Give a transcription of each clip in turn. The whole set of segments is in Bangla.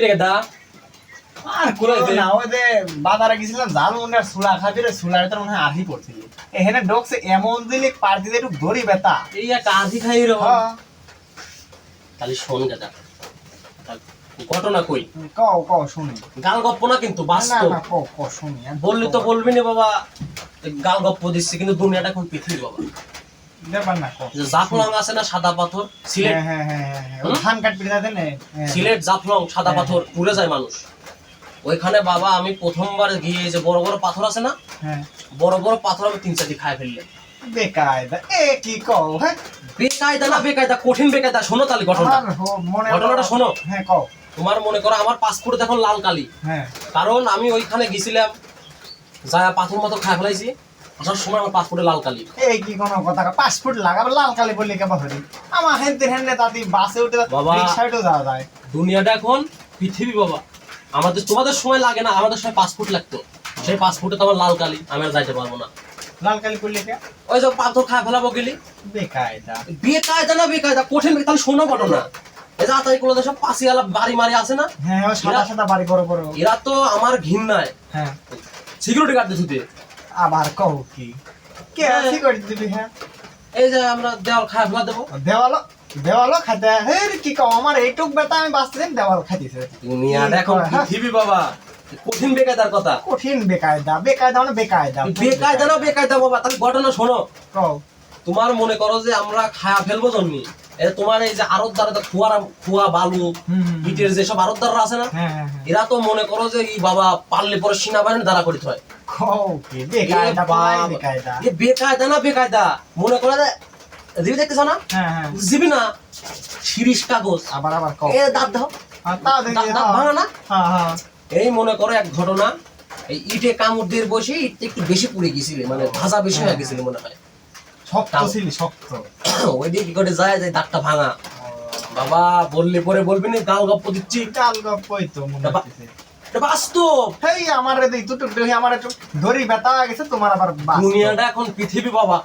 কি দা? আর কোলে না ওই যে বাজারে গেছিলাম জাল মনে হয় সুলা খাবি রে সুলার ভিতর মনে হয় আহি পড়ছিল এখানে ঢোকছে এমন দিলে পার দিতে একটু দড়ি ব্যথা এই এক আধি খাই রে। হ্যাঁ, তাহলে শোন গাদা ঘটনা কই? কও কও শুনি। গাল গপ্প না কিন্তু না বাস্তব। না কও কও শুনি বললি তো। বলবি না বাবা। গাল গপ্প দিচ্ছে কিন্তু দুনিয়াটা এখন পৃথিবী বাবা। যে জাফলং আছে না সাদা পাথর? সিলেট? হ্যাঁ হ্যাঁ হ্যাঁ ওই হুম? ধান কাটবি না দেনে। সিলেট জাফলং সাদা পাথর টুরে যায় মানুষ। ওইখানে বাবা আমি প্রথমবার গিয়ে যে বড় বড় পাথর আছে না বড় বড় পাথর আমি তিন চারটি ফেললাম। বেকায়দা। এ কি কও হ্যাঁ? বেকায়দা না বেকায়দা কঠিন বেকায়দা। শোনো তাহলে ঘটনা ঘটনাটা শোনো। হ্যাঁ কও। তোমার মনে করো আমার পাসপোর্টে দেখো লাল কালি। হ্যাঁ। কারণ আমি ওইখানে গেছিলাম যা পাথর মতো খাই ফেলাইছি। আসার সময় আমার পাসপোর্টে লাল কালি। এই কি কোনো কথা পাসপোর্ট লাগাবে লাল কালি বললে কেবা হরি আমার হেনতে হেনতে তাতে বাসে উঠে বাবা। রিক্সায়ও যাওয়া যায়। দুনিয়াটা এখন পৃথিবী বাবা। আমাদের তোমাদের সময় লাগে না আমাদের সময় পাসপোর্ট লাগতো। সেই পাসপোর্টে তো আমার লাল কালি আমি আর যাইতে পারব না। লাল কালি করলে কে? ওই যে পাথর খাই ফেলাবো গেলি। বেকায়দা। বেকায়দা না বেকায়দা কঠিন তাহলে শোনো ঘটনা। এই আতাই গুলো সব পাশিয়ালা বাড়ি মারি আছে না? হ্যাঁ সাদা সাদা বাড়ি বড় বড়। এরা তো আমার ঘৃণায়। হ্যাঁ। সিকিউরিটি গার্ড দিতে আবার কও কি? কে হ্যাঁ। করে দিবি হ্যাঁ? এই যে আমরা দেওয়াল খাওয়া দেবো। দেওয়াল দেওয়ালো খাতে হে কি কও? আমার এইটুক বেটা আমি বাঁচতে দিন দেওয়াল খাইতেছে। দুনিয়াটা এখন হ্যাঁ। পৃথিবী বাবা কঠিন বেকায়দার কথা। কঠিন বেকায়দা বেকায়দা মানে বেকায়দা। বেকায়দা না বেকায়দা বাবা তাহলে ঘটনা শোনো। কও। তোমার মনে করো যে আমরা খায়া ফেলব জন্মি তোমার এই যে আরত দ্বারা খুয়ারা খুয়া বালু। ইটের যেসব আরত দ্বারা আছে না হ্যাঁ হ্যাঁ হ্যাঁ। এরা তো মনে করো যে এই বাবা পারলে পরে সেনাবাহিনী দ্বারা করিতে হয়। বেকায়দা না বেকায়দা? মনে করো জিবি দেখতেছ না? জিবি না? কাগজ। আবার আবার এ দাঁত দাও। দাঁত ভাঙা না? এই মনে করো এক ঘটনা এই ইটে কামড় দিয়ে বসে ইট একটু বেশি পুড়ে গেছিল মানে ভাজা বেশি হয়ে গেছিল মনে হয়। শক্ত। ছিলি শক্ত। ওই দিকে কি করে যায় যে দাঁতটা ভাঙা। বাবা বললে পরে বলবি না গাল গপ্প দিচ্ছি। কাল গপ্পই তো মনে হচ্ছে বাস্তব! হেই আমার এই দুটো দেখি আমার একটু ধরি ব্যথা গেছে তোমার আবার দুনিয়াটা এখন পৃথিবী বাবা।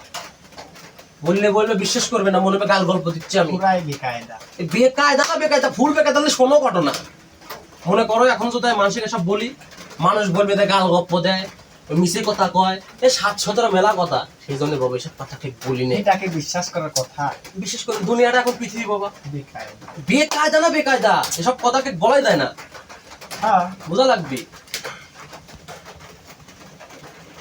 বললে বললে বিশ্বাস করবে না মনে হবে গাল গল্প দিচ্ছি আমি। পুরাই বেকায়দা। বেকায়দা বেকায়দা ফুল বেকায়দা হলে শোনো ঘটনা। মনে করো এখন যদি আমি মানুষকে সব বলি মানুষ বলবে গাল গপ্প দেয়। মিশে কথা কয় এ সাত সতেরো মেলা কথা। সেই জন্য বাবা এসব কথা ঠিক বলি না এটাকে বিশ্বাস করার কথা। বিশেষ করে দুনিয়াটা এখন পৃথিবী বাবা। বেকায়দা। বেকায়দা না বেকায়দা? এসব কথাকে বলাই দেয় না। হ্যাঁ। বোঝা লাগবে?